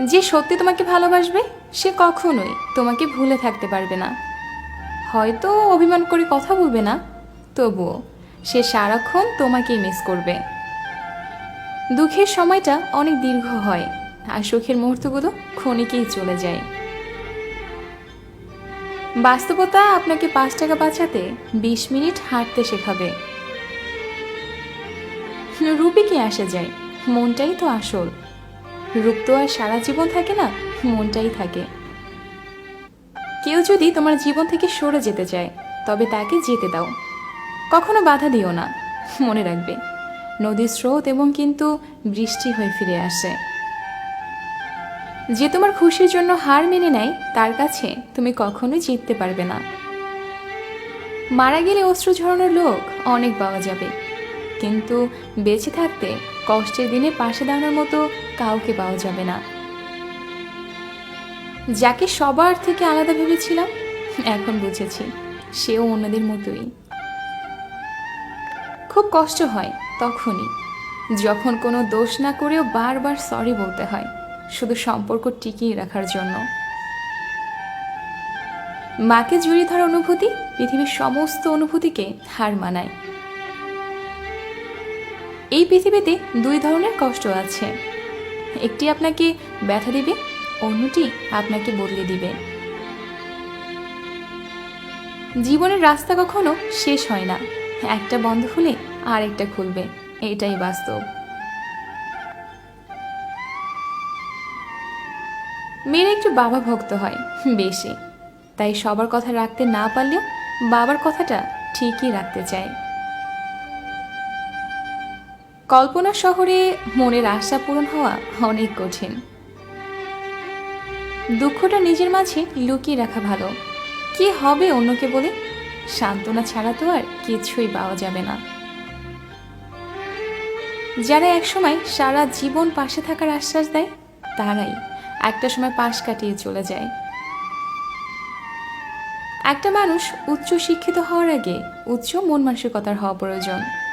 যে সত্যি তোমাকে ভালোবাসবে, সে কখনোই তোমাকে ভুলে থাকতে পারবে না। হয়তো অভিমান করে কথা বলবে না, তবুও সে সারাক্ষণ তোমাকেই মিস করবে। দুঃখের সময়টা অনেক দীর্ঘ হয়, আর সুখের মুহূর্তগুলো ক্ষণিকেই চলে যায়। বাস্তবতা আপনাকে পাঁচ টাকা বাঁচাতে বিশ মিনিট হাঁটতে শেখাবে। রূপে কি আসে যায়? মনটাই তো আসল। রূপ তো আর সারা জীবন থাকে না, মনটাই থাকে। কেউ যদি তোমার জীবন থেকে সরে যেতে চায়, তবে তাকে যেতে দাও। কখনো বাধা দিও না, মনে রাখবে। নদীর স্রোত এবং কিন্তু বৃষ্টি হয়ে ফিরে আসে। যে তোমার খুশির জন্য হার মেনে নেয়, তার কাছে তুমি কখনোই জিততে পারবে না। মারা গেলে অশ্রু ঝরানোর লোক অনেক পাওয়া যাবে। কিন্তু বেঁচে থাকতে কষ্টের দিনে পাশে দাঁড়ানোর মতো কাউকে পাওয়া যাবে না। যাকে সবার থেকে আলাদা ভেবেছিলাম, এখন বুঝেছি, সেও অন্যদের মতোই। খুব কষ্ট হয় তখনই, যখন কোনো দোষ না করেও বারবার সরি বলতে হয়, শুধু সম্পর্ক টিকিয়ে রাখার জন্য। মাকে জড়িয়ে ধরা অনুভূতি পৃথিবীর সমস্ত অনুভূতিকে হার মানায়। এই পৃথিবীতে দুই ধরনের কষ্ট আছে। একটি আপনাকে ব্যথা দিবে, অন্যটি আপনাকে বদলে দিবে। জীবনের রাস্তা কখনো শেষ হয় না। একটা বন্ধ হলে আরেকটা খুলবে। এটাই বাস্তব। মেয়েরা একটু বাবা ভক্ত হয়, বেশি। তাই সবার কথা রাখতে না পারলেও বাবার কথাটা ঠিকই রাখতে চায়। কল্পনা শহরে মনের আশা পূরণ হওয়া অনেক কঠিন। দুঃখটা নিজের মাঝে লুকিয়ে রাখা ভালো। কি হবে অন্যকে বলে? সান্ত্বনা ছাড়া তো আর কিছুই পাওয়া যাবে না। যারা একসময় সারা জীবন পাশে থাকার আশ্বাস দেয়, তারাই একটা সময় পাশ কাটিয়ে চলে যায়। একটা মানুষ উচ্চ শিক্ষিত হওয়ার আগে উচ্চ মন মানসিকতার হওয়া প্রয়োজন।